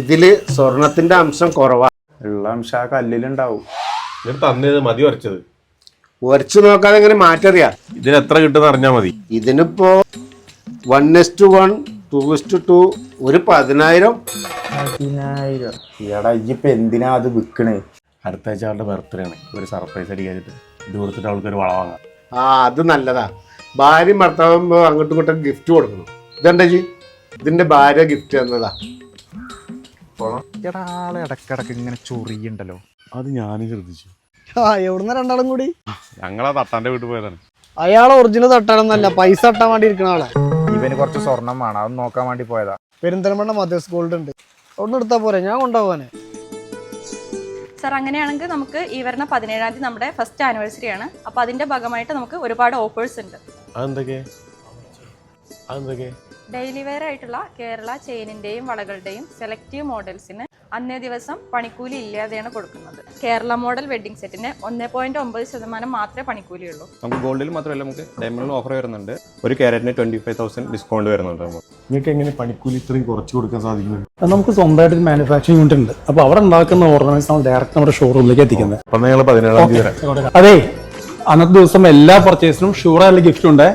ഇതിൽ സ്വർണത്തിന്റെ അംശം കുറവാ. ഉള്ള അംശം ആ കല്ലിലുണ്ടാവും. എന്നിട്ട് തന്നത് മതി വരച്ചത്. ഉരച്ചു നോക്കാതെ എങ്ങനെ മാറ്ററിയാ? ഇതിന് എത്ര കിട്ടുന്ന അറിഞ്ഞാൽ മതി. ഇതിനിപ്പോ one S one two S two ഒരു പതിനായിരം. പതിനായിരം. എടാ ഇപ്പൊ എന്തിനാ അത് വിൽക്കണേ അടുത്ത ആഴ്ച അവളുടെ ബർത്ത്ഡേ ആണ്. ഒരു സർപ്രൈസ് അടിക്കാതിട്ട് ഇത് കൊടുത്തിട്ട് അവൾക്ക് ഒരു വള വാങ്ങാം. ആ അത് നല്ലതാ. ഭാര്യയും ഭർത്താവുമ്പോ അങ്ങോട്ടും ഇങ്ങോട്ടും ഗിഫ്റ്റ് കൊടുക്കണം. ഇതെന്താ ജി ഇതിന്റെ ഭാര്യ ഗിഫ്റ്റ് തന്നതാ. എടാ ആൾ ഇടക്കിടക്ക് ഇങ്ങനെ ചൊറിയുണ്ടല്ലോ. അത് ഞാനും ശ്രദ്ധിച്ചു. ആ എവിടുന്ന രണ്ടാളും കൂടി? ഞങ്ങളാ തട്ടാന്റെ വീട്ടിൽ പോയതാണ്. അയാൾ ഒറിജിനൽ തട്ടാനൊന്നല്ല പൈസ തട്ടാൻ വേണ്ടി ഇരിക്കണ ആളെ. ഇവന് കുറച്ച് സ്വർണം വേണം അത് നോക്കാൻ വേണ്ടി പോയതാ. പെരിന്തൽമണ്ണ മദേഴ്സ് ഗോൾഡ് ഉണ്ട്. അവിടുന്ന് എടുത്താ പോരെ ഞാൻ കൊണ്ടുപോകാനെ സാർ അങ്ങനെയാണെങ്കിൽ നമുക്ക് ഈ വരുന്ന പതിനേഴാം തീയതി നമ്മുടെ ഫസ്റ്റ് ആനിവേഴ്സറി ആണ്. അപ്പോൾ അതിന്റെ ഭാഗമായിട്ട് നമുക്ക് ഒരുപാട് ഓഫേഴ്സ് ഉണ്ട്. അതെന്തൊക്കെ? അതെന്തൊക്കെ? ഡെയിലി വെയർ ആയിട്ടുള്ള കേരള ചെയിനിന്റെയും വളകളുടെയും സെലക്റ്റീവ് മോഡൽസിന് അന്നേ ദിവസം പണിക്കൂലി ഇല്ലാതെയാണ് കൊടുക്കുന്നത്. കേരള മോഡൽ വെഡ്ഡിംഗ് സെറ്റിന് ഒന്നേ പോയിന്റ് ഒമ്പത് ശതമാനം മാത്രമേ പണിക്കൂലിയുള്ളൂ. നമുക്ക് ഗോൾഡിൽ മാത്രമല്ല നമുക്ക് ഡയമണ്ടിലും ഓഫർ വരുന്നുണ്ട്. ഒരു ക്യാരറ്റിന് ട്വന്റി ഫൈവ് തൗസൻഡ് ഡിസ്കൗണ്ട് വരുന്നുണ്ട് നിങ്ങൾക്ക് എങ്ങനെ പണിക്കൂലി ഇത്രയും കുറച്ച് കൊടുക്കാൻ സാധിക്കുന്നത്? നമുക്ക് സ്വന്തമായിട്ട് മാനുഫാക്ചറിംഗ് യൂണിറ്റ് ഉണ്ട്. അപ്പോൾ അവിടെ ഉണ്ടാക്കുന്ന ഓർണമെന്റ്സ് നമ്മൾ ഡയറക്റ്റ് നമ്മുടെ ഷോറൂമിലേക്ക് എത്തിക്കുന്നത്. അതെ. അന്നത്തെ ദിവസം എല്ലാ പർച്ചേസിനും ഷുവറായുള്ള ഗിഫ്റ്റ് ഉണ്ട്.